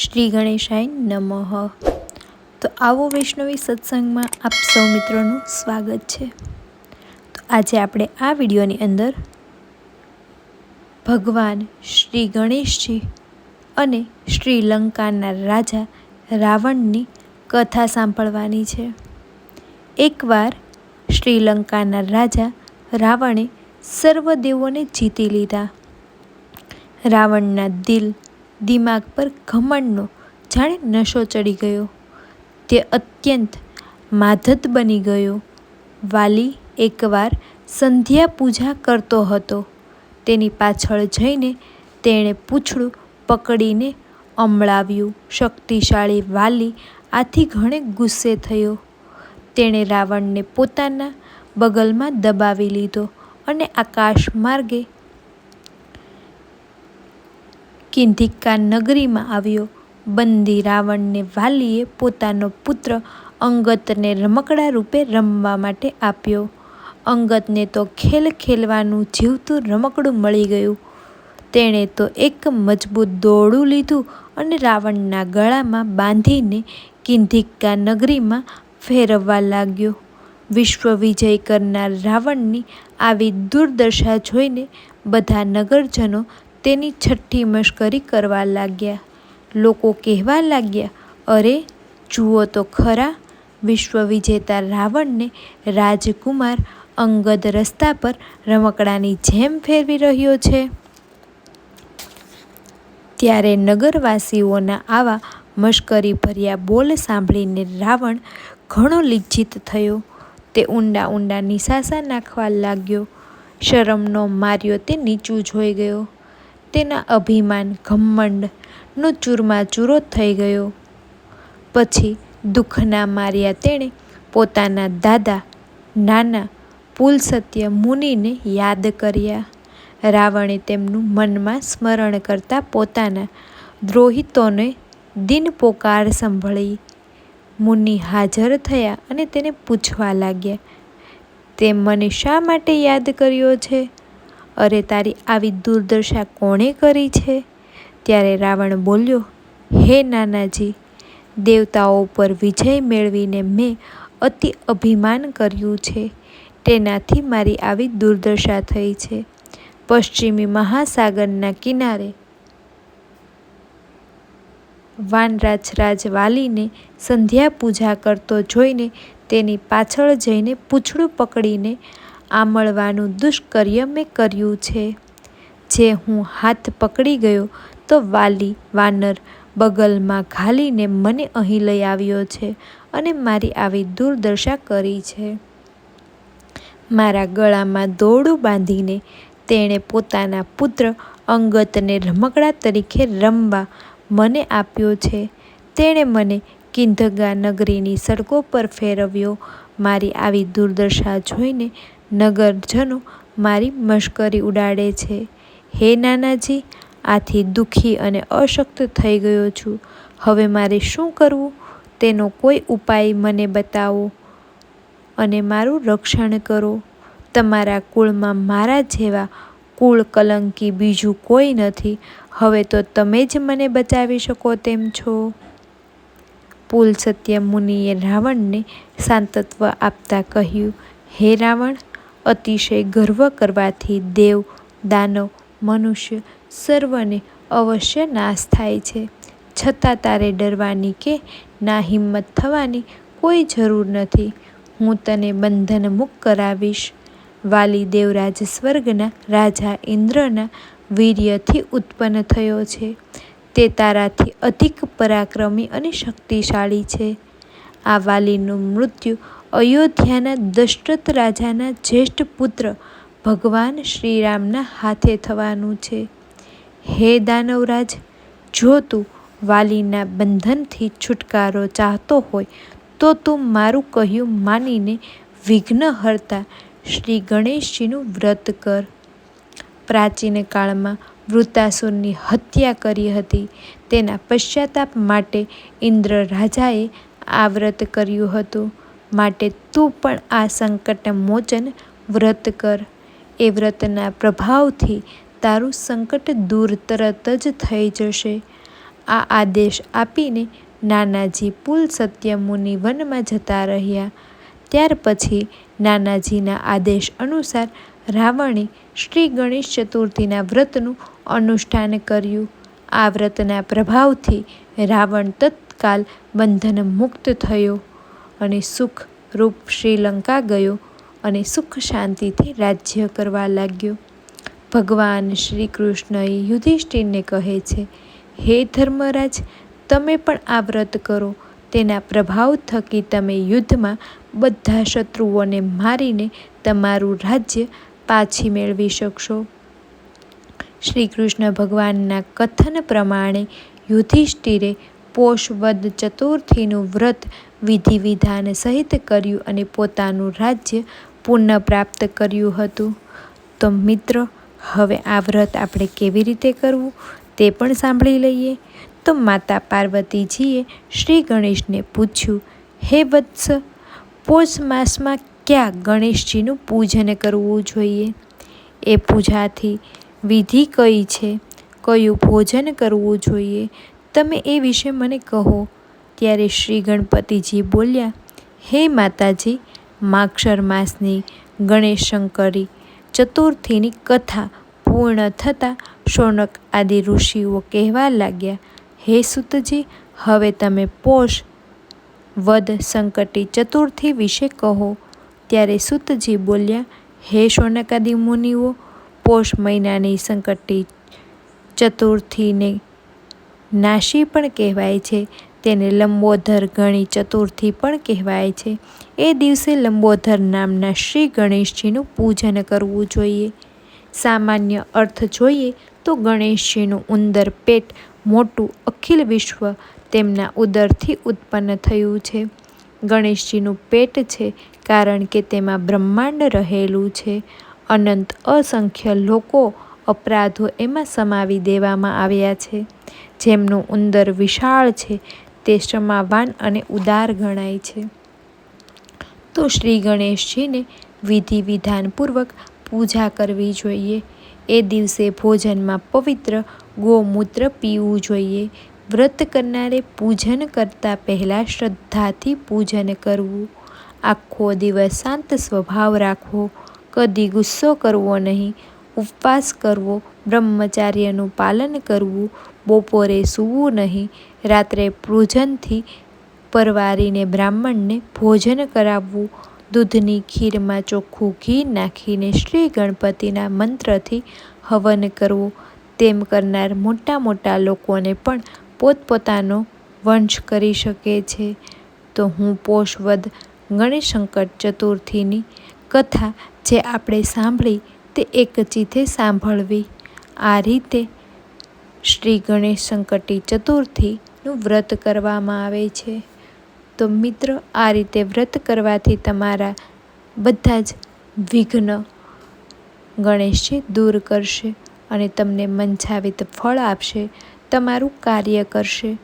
શ્રી ગણેશાય નમઃ. તો આવો વૈષ્ણવી સત્સંગમાં આપ સૌ મિત્રોનું સ્વાગત છે. તો આજે આપણે આ વિડીયોની અંદર ભગવાન શ્રી ગણેશજી અને શ્રીલંકાના રાજા રાવણની કથા સાંભળવાની છે. એકવાર શ્રીલંકાના રાજા રાવણે સર્વ દેવોને જીતી લીધા. રાવણના દિલ દિમાગ પર ઘમંડનો, જાણે નશો ચડી ગયો. તે અત્યંત માધત બની ગયો. વાલી એકવાર સંધ્યા પૂજા કરતો હતો. તેની પાછળ જઈને તેણે પૂંછડું પકડીને અમળાવ્યું. શક્તિશાળી વાલી આથી ઘણે ગુસ્સે થયો. તેણે રાવણને પોતાના બગલમાં દબાવી લીધો અને આકાશ માર્ગે કિંધિકા નગરીમાં આવ્યો. બંદી રાવણને વાલીએ પોતાનો પુત્ર અંગતને રમકડા રૂપે રમવા માટે આપ્યો. અંગતને તો ખેલ ખેલવાનું જીવતું રમકડું મળી ગયું. તેણે તો એક મજબૂત દોરડું લીધું અને રાવણના ગળામાં બાંધીને કિંધિકા નગરીમાં ફેરવવા લાગ્યો. વિશ્વ વિજય કરનાર રાવણની આવી દુર્દશા જોઈને બધા નગરજનો તેની છઠ્ઠી મશ્કરી કરવા લાગ્યા. લોકો કહેવા લાગ્યા, અરે, જુઓ તો ખરા વિશ્વ વિજેતા રાવણને રાજકુમાર અંગદ રસ્તા પર રમકડાની જેમ ફેરવી રહ્યો છે. ત્યારે નગરવાસીઓના આવા મશ્કરી ભર્યા બોલ સાંભળીને રાવણ ઘણો લિજ્જિત થયો. તે ઊંડા ઊંડા નિશાસા નાખવા લાગ્યો. શરમનો માર્યો તે નીચું જોઈ ગયો. તેના અભિમાન ઘમંડનો ચૂરમાચૂરો થઈ ગયો. પછી દુઃખના માર્યા તેણે પોતાના દાદા નાના પુલસત્ય મુનિને યાદ કર્યા. રાવણે તેમનું મનમાં સ્મરણ કરતા પોતાના દ્રોહિતોને દિન પોકાર સંભળી. મુનિ હાજર થયા અને તેને પૂછવા લાગ્યા, તે મને શા માટે યાદ કર્યો છે? અરે તારી આવી દુર્દશા કોણે કરી છે? ત્યારે રાવણ બોલ્યો, હે નાનાજી, દેવતાઓ પર વિજય મેળવીને મેં અતિ અભિમાન કર્યું છે. તેનાથી મારી આવી દુર્દશા થઈ છે. પશ્ચિમી મહાસાગરના કિનારે વાનરાજરાજ વાલીને સંધ્યા પૂજા કરતો જોઈને તેની પાછળ જઈને પૂંછડું પકડીને આમળવાનું દુષ્કર્ય મેં કર્યું છે. જે હું હાથ પકડી ગયો, તો વાલી વાનર બગલમાં ઘાલીને મને અહીં લઈ આવ્યો છે અને મારી આવી દુર્દશા કરી છે. મારા ગળામાં દોરડું બાંધીને તેણે પોતાના પુત્ર અંગતને રમકડા તરીકે રમવા મને આપ્યો છે. તેણે મને કિંધગા નગરીની સડકો પર ફેરવ્યો. મારી આવી દુર્દશા જોઈને નગરજનો મારી મશ્કરી ઉડાડે છે. હે નાનાજી, આથી દુઃખી અને અશક્ત થઈ ગયો છું. હવે મારે શું કરવું? તેનો કોઈ ઉપાય મને બતાવો અને મારું રક્ષણ કરો. તમારા કુળમાં મારા જેવા કુળ કલંકી બીજું કોઈ નથી. હવે તો તમે જ મને બચાવી શકો તેમ છો. પુલ સત્ય મુનિએ રાવણને સાંતત્વ આપતા કહ્યું, હે રાવણ અતિશય ગર્વ કરવાથી દેવ, દાનવ, મનુષ્ય સર્વને અવશ્ય નાશ થાય છે. છતાં તારે ડરવાની કે ના હિંમત થવાની કોઈ જરૂર નથી. હું તને બંધન મુક્ત કરાવીશ. વાલી દેવરાજ સ્વર્ગના રાજા ઇન્દ્રના વીર્યથી ઉત્પન્ન થયો છે. તે તારાથી અધિક પરાક્રમી અને શક્તિશાળી છે. આ વાલીનું મૃત્યુ અયોધ્યાના દશરથ રાજાના જ્યેષ્ઠ પુત્ર ભગવાન શ્રીરામના હાથે થવાનું છે. હે દાનવરાજ, જો તું વાલીના બંધનથી છુટકારો ચાહતો હોય, તો તું મારું કહ્યું માનીને વિઘ્નહર્તા શ્રી ગણેશજીનું વ્રત કર. પ્રાચીન કાળમાં વૃતાસુરની હત્યા કરી હતી. તેના પશ્ચાતાપ માટે ઇન્દ્ર રાજાએ આ વ્રત કર્યું હતું. માટે તું પણ આ સંકટ મોચન વ્રત કર. એ વ્રતના પ્રભાવથી તારું સંકટ દૂર તરત જ થઈ જશે. આ આદેશ આપીને નાનાજી પુલ સત્યમુનિ વનમાં જતા રહ્યા. ત્યાર પછી નાનાજીના આદેશ અનુસાર રાવણે શ્રી ગણેશ ચતુર્થીના વ્રતનું અનુષ્ઠાન કર્યું. આ વ્રતના પ્રભાવથી રાવણ તત્કાલ બંધન મુક્ત થયો. અને સુખ રૂપ શ્રીલંકા ગયો અને સુખ શાંતિથી રાજ્ય કરવા લાગ્યો. ભગવાન શ્રી કૃષ્ણએ યુધિષ્ઠિરને કહે છે, હે ધર્મરાજ, તમે પણ આ વ્રત કરો. તેના પ્રભાવ થકી તમે યુદ્ધમાં બધા શત્રુઓને મારીને તમારું રાજ્ય પાછી મેળવી શકશો. શ્રી કૃષ્ણ ભગવાનના કથન પ્રમાણે યુધિષ્ઠિરે પોષ વદ ચતુર્થીનું વ્રત વિધિ વિધાન સહિત કર્યું અને પોતાનું રાજ્ય પુનઃ પ્રાપ્ત કર્યું હતું. તો મિત્રો, હવે આ વ્રત આપણે કેવી રીતે કરવું તે પણ સાંભળી લઈએ. તો માતા પાર્વતીજીએ શ્રી ગણેશને પૂછ્યું, હે વત્સ, પોષ માસમાં ક્યાં ગણેશજીનું પૂજન કરવું જોઈએ? એ પૂજાથી વિધિ કઈ છે? કયું ભોજન કરવું જોઈએ? તમે એ વિશે મને કહો. ત્યારે શ્રી ગણપતિજી બોલ્યા, હે માતાજી, માક્ષર માસની ગણેશંકરી ચતુર્થીની કથા પૂર્ણ થતાં શૌનક આદિ ઋષિઓ કહેવા લાગ્યા, હે સુતજી, હવે તમે પોષ વદ સંકટી ચતુર્થી વિશે કહો. ત્યારે સુતજી બોલ્યા, હે શૌનકાદિ મુનિઓ, પોષ મહિનાની સંકટી ચતુર્થીને નાશી પણ કહેવાય છે. તેને લંબોધર ગણી ચતુર્થી પણ કહેવાય છે. એ દિવસે લંબોધર નામના શ્રી ગણેશજીનું પૂજન કરવું જોઈએ. સામાન્ય અર્થ જોઈએ તો ગણેશજીનું ઉંદર પેટ મોટું અખિલ વિશ્વ તેમના ઉદરથી ઉત્પન્ન થયું છે. ગણેશજીનું પેટ છે કારણ કે તેમાં બ્રહ્માંડ રહેલું છે. અનંત અસંખ્ય લોકો અપરાધો એમાં સમાવી દેવામાં આવ્યા છે. જેમનું ઉંદર વિશાળ છે તે ક્ષમાવાન અને ઉદાર ગણાય છે. તો શ્રી ગણેશજીને વિધિ વિધાનપૂર્વક પૂજા કરવી જોઈએ. એ દિવસે ભોજનમાં પવિત્ર ગોમૂત્ર પીવું જોઈએ. વ્રત કરનારે પૂજન કરતાં પહેલાં શ્રદ્ધાથી પૂજન કરવું. આખો દિવસ શાંત સ્વભાવ રાખવો. કદી ગુસ્સો કરવો નહીં. ઉપવાસ કરવો. બ્રહ્મચાર્યનું પાલન કરવું. બપોરે સૂવું નહીં, રાત્રે ભોજનથી પરવારીને બ્રાહ્મણને ભોજન કરાવવું, દૂધની ખીરમાં ચોખ્ખું ઘી નાખીને શ્રી ગણપતિના મંત્રથી હવન કરવું, તેમ કરનાર મોટા મોટા લોકોને પણ પોતપોતાનો વંશ કરી શકે છે. તો હું પોષવદ ગણેશંકટ ચતુર્થીની કથા જે આપણે સાંભળી તે એક ચીથે સાંભળવી. આ રીતે શ્રી ગણેશ સંકટી ચતુર્થીનું વ્રત કરવામાં આવે છે. તો મિત્ર, આ રીતે વ્રત કરવાથી તમારા બધા જ વિઘ્ન ગણેશજી દૂર કરશે અને તમને મંછાવિત ફળ આપશે, તમારું કાર્ય કરશે.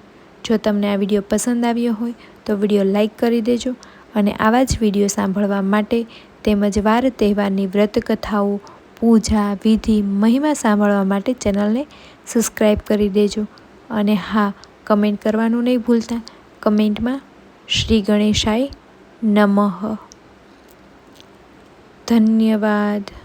જો તમને આ વીડિયો પસંદ આવ્યો હોય, તો વીડિયો લાઈક કરી દેજો અને આવા જ વીડિયો સાંભળવા માટે તેમજ વાર તહેવારની વ્રત કથાઓ પૂજા, વિધિ, મહિમા સાંભળવા માટે ચેનલને સબસ્ક્રાઈબ કરી દેજો. અને હા, કમેન્ટ કરવાનું નહીં ભૂલતા. કમેન્ટમાં શ્રી ગણેશાય નમઃ. ધન્યવાદ.